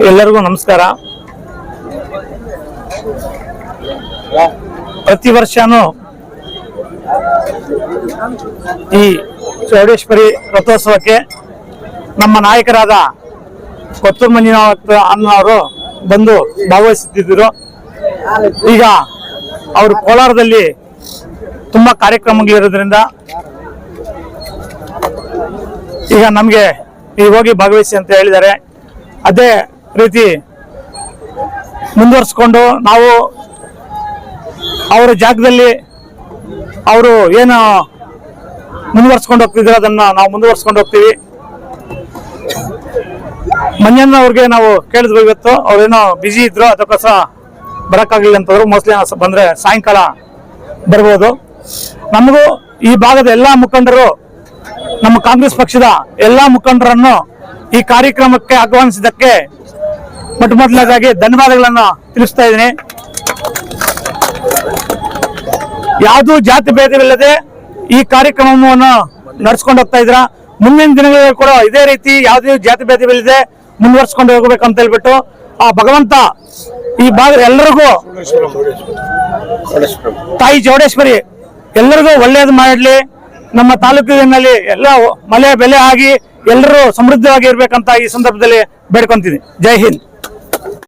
ಎಲ್ಲರಿಗೂ ನಮಸ್ಕಾರ. ಪ್ರತಿ ವರ್ಷನೂ ಈ ಚೌಡೇಶ್ವರಿ ರಥೋತ್ಸವಕ್ಕೆ ನಮ್ಮ ನಾಯಕರಾದ ಕೊತ್ತೂರು ಮಂಜುನಾಥ ಅನ್ನವರು ಬಂದು ಭಾಗವಹಿಸುತ್ತಿದ್ದರು. ಈಗ ಅವರು ಕೋಲಾರದಲ್ಲಿ ತುಂಬ ಕಾರ್ಯಕ್ರಮಗಳಿರೋದ್ರಿಂದ ಈಗ ನಮಗೆ ನೀವು ಹೋಗಿ ಭಾಗವಹಿಸಿ ಅಂತ ಹೇಳಿದ್ದಾರೆ. ಅದೇ ರೀತಿ ಮುಂದುವರಿಸ್ಕೊಂಡು ನಾವು ಅವರ ಜಾಗದಲ್ಲಿ ಅವರು ಏನು ಮುಂದುವರ್ಸ್ಕೊಂಡು ಹೋಗ್ತಿದ್ರು ಅದನ್ನ ನಾವು ಮುಂದುವರ್ಸ್ಕೊಂಡು ಹೋಗ್ತೀವಿ. ಮಂಜಣ್ಣ ಅವ್ರಿಗೆ ನಾವು ಕೇಳಿದ್ವಿ ಇವತ್ತು, ಅವ್ರೇನೋ ಬಿಜಿ ಇದ್ರು, ಅದಕ್ಕೋಸ್ಕರ ಬರಕ್ಕಾಗಲಿಲ್ಲ ಅಂತಂದ್ರು ಮೋಸ್ಟ್ಲಿ ಬಂದ್ರೆ ಸಾಯಂಕಾಲ ಬರ್ಬೋದು. ನಮಗೂ ಈ ಭಾಗದ ಎಲ್ಲಾ ಮುಖಂಡರು, ನಮ್ಮ ಕಾಂಗ್ರೆಸ್ ಪಕ್ಷದ ಎಲ್ಲಾ ಮುಖಂಡರನ್ನು ಈ ಕಾರ್ಯಕ್ರಮಕ್ಕೆ ಆಹ್ವಾನಿಸಿದ್ದಕ್ಕೆ ಮೊಟ್ಟ ಮೊದಲನೇದಾಗಿ ಧನ್ಯವಾದಗಳನ್ನು ತಿಳಿಸ್ತಾ ಇದ್ದೀನಿ. ಯಾವುದೂ ಜಾತಿ ಭೇದವಿಲ್ಲದೆ ಈ ಕಾರ್ಯಕ್ರಮವನ್ನು ನಡೆಸ್ಕೊಂಡು ಹೋಗ್ತಾ ಇದ್ರ ಮುಂದಿನ ದಿನಗಳಲ್ಲಿ ಕೂಡ ಇದೇ ರೀತಿ ಯಾವುದೇ ಜಾತಿ ಭೇದವಿಲ್ಲದೆ ಮುಂದುವರ್ಸ್ಕೊಂಡು ಹೋಗ್ಬೇಕು ಅಂತ ಹೇಳ್ಬಿಟ್ಟು ಆ ಭಗವಂತ ಈ ಭಾಗದ ಎಲ್ಲರಿಗೂ ತಾಯಿ ಚೌಡೇಶ್ವರಿ ಎಲ್ಲರಿಗೂ ಒಳ್ಳೇದು ಮಾಡಲಿ ನಮ್ಮ ತಾಲೂಕಿನಲ್ಲಿ ಎಲ್ಲ ಮಳೆ ಬೆಲೆ ಆಗಿ ಎಲ್ಲರೂ ಸಮೃದ್ಧವಾಗಿ ಇರ್ಬೇಕಂತ ಈ ಸಂದರ್ಭದಲ್ಲಿ ಬೇಡ್ಕೊಂತೀನಿ ಜೈ ಹಿಂದ್.